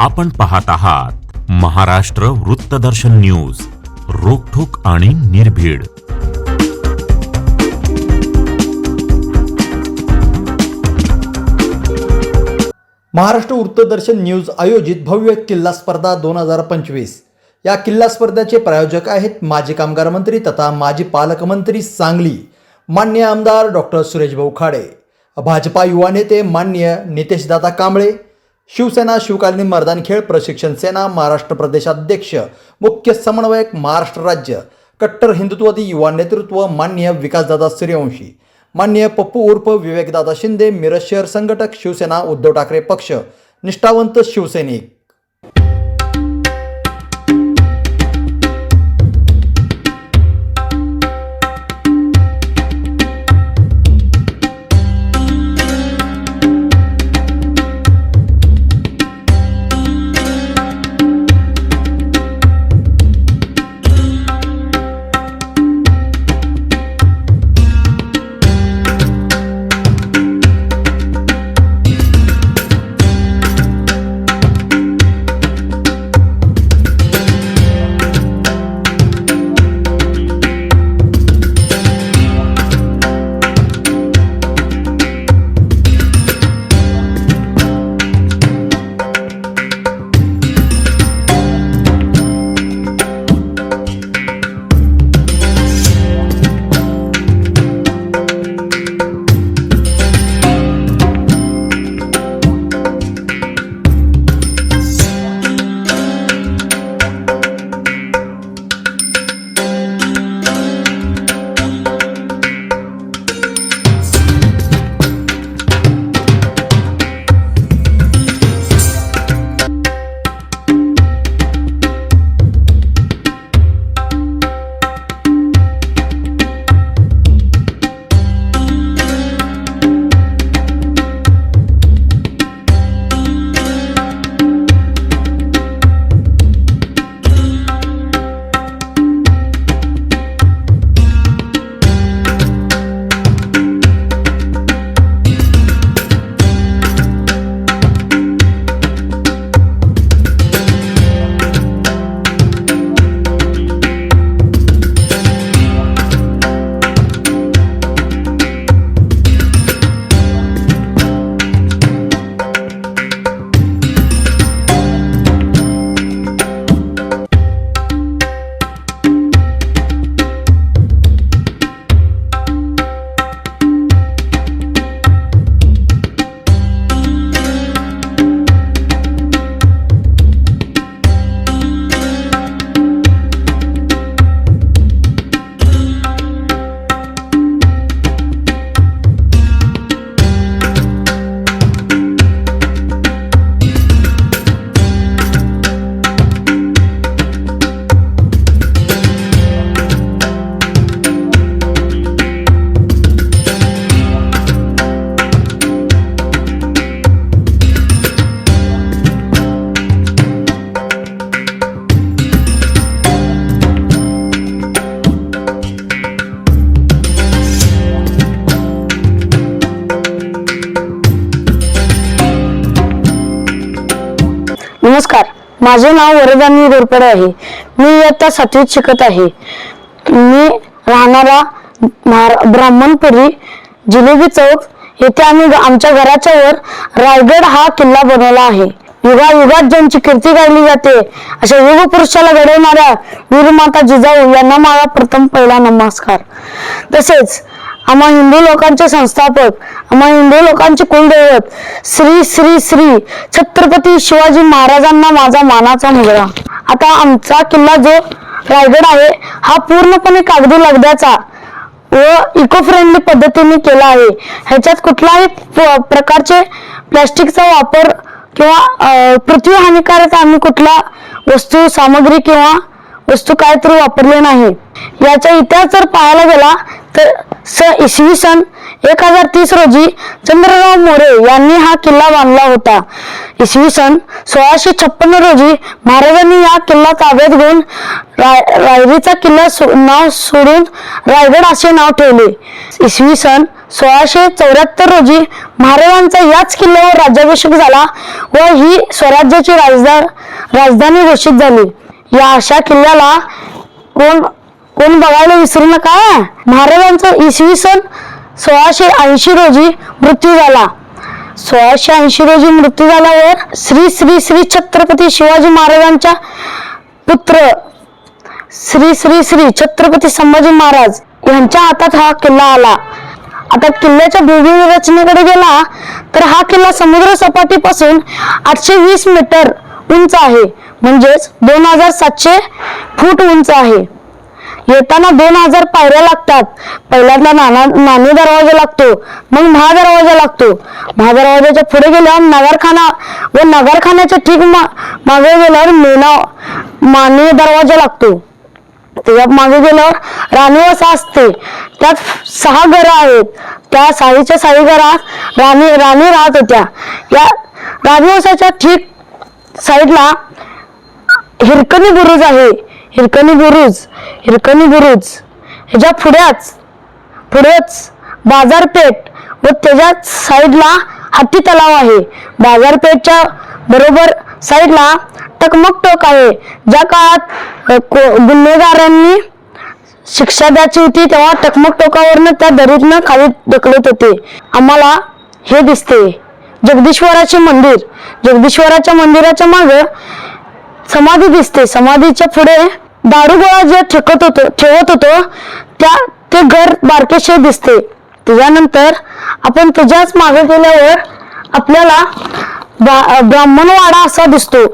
आपण पाहत आहात महाराष्ट्र वृत्तदर्शन न्यूज रोखोक आणि निर्भीड. महाराष्ट्र वृत्तदर्शन न्यूज आयोजित भव्य किल्ला स्पर्धा दोन हजार पंचवीस. या किल्ला स्पर्धेचे प्रायोजक आहेत माजी कामगार मंत्री तथा माजी पालकमंत्री सांगली मान्य आमदार डॉक्टर सुरेशभाऊ खाडे. भाजपा युवा नेते मान्य नितेशदादा कांबळे शिवसेना शिवकालीन मर्दान खेळ प्रशिक्षण सेना महाराष्ट्र प्रदेशाध्यक्ष मुख्य समन्वयक महाराष्ट्र राज्य कट्टर हिंदुत्ववादी युवा नेतृत्व मान्य विकासदादा सूर्यवंशी मान्य पप्पू उर्फ विवेकदादा शिंदे मिरज शहर संघटक शिवसेना उद्धव ठाकरे पक्ष निष्ठावंत शिवसैनिक. माझे नाव वरदानी गोरपडे आहे. मी इयत्ता सातवीत शिकत आहे. मी राहणारा ब्राह्मणपुरी जिलेबी चौक येथे आम्ही ग- आमच्या घराच्या वर रायगड हा किल्ला बनवला आहे. युगायुगात ज्यांची कीर्ती गायली जाते अशा युग पुरुषाला घडवणाऱ्या वीरमाता जिजाऊ यांना माझा प्रथम पहिला नमस्कार. तसेच आम्हा हिंदू लोकांचे संस्थापक आम्हा हिंदू लोकांचे कुलदैवत श्री श्री श्री छत्रपती शिवाजी महाराजांना माझा मानाचा मुलगा. आता आमचा किल्ला जो रायगड आहे हा पूर्णपणे कागदी लगद्याचा व इको फ्रेंडली पद्धतीने केला आहे. ह्याच्यात कुठलाही प्रकारचे प्लॅस्टिकचा वापर किंवा पृथ्वी हानिकारक आम्ही कुठला वस्तू सामग्री किंवा वस्तू काहीतरी वापरले नाही. याचा इतिहास जर पाहायला गेला तर स इसवी सन एक हजार तीस रोजी चंद्रराव मोरे यांनी हा किल्ला बांधला होता. इसवी सन सोळाशे छप्पन्न रोजी महाराजांनी या किल्ला ताब्यात घेऊन राय- रायरीचा किल्ला सो- नाव सोडून रायगड असे नाव ठेवले. इसवी सन सोळाशे चौऱ्याहत्तर रोजी महाराजांचा याच किल्ल्यावर राज्याभिषेक झाला व ही स्वराज्याची राजधा राजधानी घोषित झाली. या अशा किल्ल्याला कोण कोण बघायला विसरू नका महाराजांचा इसवी सन सोळाशे ऐंशी रोजी मृत्यू झाला. सोळाशे ऐंशी रोजी मृत्यू झाल्यावर श्री श्री श्री छत्रपती शिवाजी महाराजांच्या पुत्र श्री श्री श्री छत्रपती संभाजी महाराज यांच्या हातात हा किल्ला आला. आता किल्ल्याच्या भूमी रचनेकडे गेला तर हा किल्ला समुद्र सपाटीपासून आठशे वीस मीटर उंच आहे. म्हणजेच दोन हजार सातशे फूट उंच आहे. येताना दोन हजार पायऱ्या लागतात. पहिल्यांदा नाना नाणे दरवाजा लागतो मग महादरवाजा लागतो. महादरवाजाच्या पुढे गेल्यावर नगरखाना व नगरखान्याच्या ठीक मा मागे गेल्यावर मेना माने दरवाजा लागतो. त्याच्यामागे गेल्यावर राणीवसा असते. त्यात सहा घरं आहेत. त्या साईच्या साई घरात राणी राणी राहत होत्या. या राणीवसाच्या ठीक साईडला हिरकणी बुरुज आहे. हिरकणी बुरुज हिरकणी बुरुज. ह्याच्या पुढ्याच पुढेच बाजारपेठ व त्याच्याच साईडला हत्ती तलाव आहे. बाजारपेठच्या बरोबर साईडला टकमक टोक आहे. ज्या काळात को- गुन्हेगारांनी शिक्षा द्यायची होती तेव्हा टकमक टोकावरनं त्या दरीतनं खाली ढकलत होते. आम्हाला हे दिसते. जगदीश्वराचे मंदिर. जगदीश्वराच्या मंदिराच्या मागे समाधी दिसते. समाधीच्या पुढे दारुगोळा जे ठेकत होतो ठेवत होतो त्या ते घर बारकेशे दिसते. त्याच्यानंतर आपण त्याच्याच मागे गेल्यावर आपल्याला ब्राह्मणवाडा असा दिसतो.